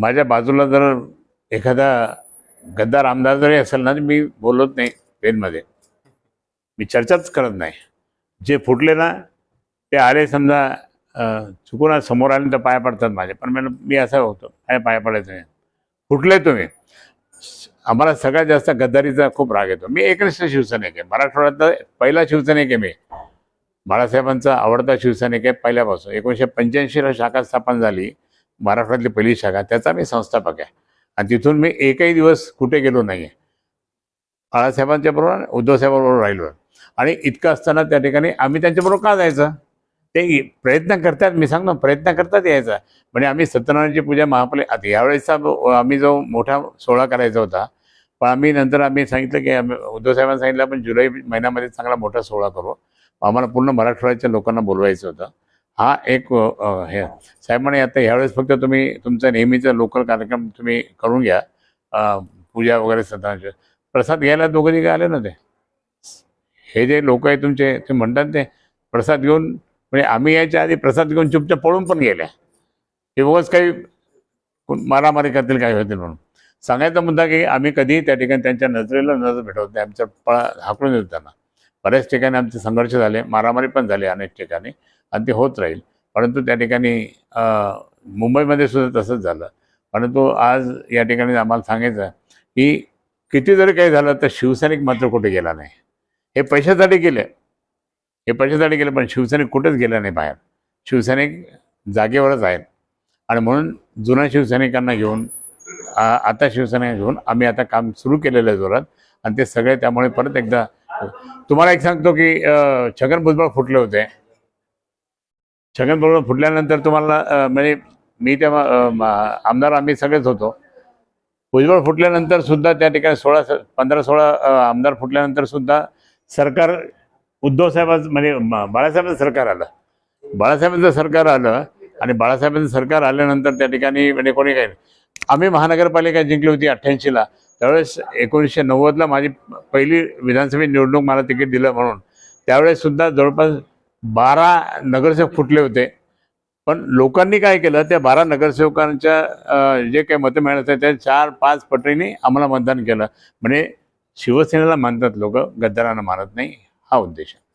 माझ्या बाजूला जर एखादा गद्दार आमदार जरी असेल ना तर मी बोलत नाही पेनमध्ये. मी चर्चाच करत नाही. जे फुटले ना ते आले समजा चुकून समोर आले तर पाया पडतात माझे. पण मी मी असं होतो काय पाया पडायचं नाही. फुटले तुम्ही. आम्हाला सगळ्यात जास्त गद्दारीचा खूप राग येतो. मी एकनिष्ठ शिवसैनिक आहे. मराठवाड्यातला पहिला शिवसैनिक आहे मी. बाळासाहेबांचा आवडता शिवसैनिक आहे पहिल्यापासून. एकोणीसशे पंच्याऐंशीला शाखा स्थापन झाली. महाराष्ट्रातली पहिली शाखा त्याचा मी संस्थापक आहे. आणि तिथून मी एकही दिवस कुठे गेलो नाही आहे बाळासाहेबांच्या बरोबर उद्धवसाहेबांबरोबर राहिलो आणि इतकं असताना त्या ठिकाणी आम्ही त्यांच्याबरोबर का जायचं? ते प्रयत्न करतात मी सांगतो प्रयत्न करतात यायचा. म्हणजे आम्ही सत्यनारायणची पूजा महापले आता यावेळेसचा आम्ही जो मोठा सोहळा करायचा होता पण आम्ही नंतर आम्ही सांगितलं की आम्ही उद्धवसाहेबांनी सांगितलं आपण जुलै महिन्यामध्ये चांगला मोठा सोहळा करू. आम्हाला पूर्ण मराठवाड्याच्या लोकांना बोलवायचं होतं. हा एक हे. साहेब म्हणे आता ह्यावेळेस फक्त तुम्ही तुमचा नेहमीचा लोकल कार्यक्रम तुम्ही करून घ्या. पूजा वगैरे सदांचे प्रसाद घ्यायला दोघं तिघे आले ना ते? हे जे लोक आहे तुमचे ते म्हणतात ते? प्रसाद घेऊन म्हणजे आम्ही यायच्या आधी प्रसाद घेऊन चुपचाप पळून पण गेल्या. हे बघच काही कोण मारामारी करतील काय होतील म्हणून. सांगायचा मुद्दा की आम्ही कधी त्या ठिकाणी त्यांच्या नजरेला नजर भेटवत नाही. आमच्या पळा हाकडून येतो त्यांना. बऱ्याच ठिकाणी आमचे संघर्ष झाले मारामारी पण झाली अनेक ठिकाणी आणि ते होत राहील. परंतु त्या ठिकाणी मुंबईमध्ये सुद्धा तसंच झालं. परंतु आज या ठिकाणी आम्हाला सांगायचं आहे की किती जरी काही झालं तर शिवसैनिक मात्र कुठे गेला नाही. हे पैशासाठी गेले. हे पैशासाठी गेले पण शिवसैनिक कुठेच गेला नाही बाहेर. शिवसैनिक जागेवरच आहेत. आणि म्हणून जुन्या शिवसैनिकांना घेऊन आ- आता शिवसेना घेऊन आम्ही आता काम सुरू केलेलं आहे जोरात. आणि ते सगळे त्यामुळे परत एकदा तुम्हाला एक सांगतो की छगन भुजबळ फुटले होते. छगन भुजबळ फुटल्यानंतर तुम्हाला म्हणजे मी त्या आमदार आम्ही सगळेच होतो. भुजबळ फुटल्यानंतर सुद्धा त्या ठिकाणी सोळा पंधरा सोळा आमदार फुटल्यानंतर सुद्धा सरकार उद्धव साहेबांचं म्हणजे बाळासाहेबांचं सरकार आलं. बाळासाहेबांचं सरकार आलं आणि बाळासाहेबांचं सरकार आल्यानंतर त्या ठिकाणी म्हणजे कोणी काही आम्ही महानगरपालिका जिंकली होती अठ्ठ्याऐंशीला. त्यावेळेस एकोणीसशे नव्वदला माझी पहिली विधानसभेची निवडणूक मला तिकीट दिलं म्हणून. त्यावेळेस सुद्धा जवळपास बारा नगरसेवक फुटले होते. पण लोकांनी काय केलं त्या बारा नगरसेवकांच्या जे काही मतं मिळत त्या चार पाच पटीने आम्हाला मतदान केलं. म्हणजे शिवसेनेला मानतात लोक गद्दारांना मानत नाही. हा उद्देश आहे.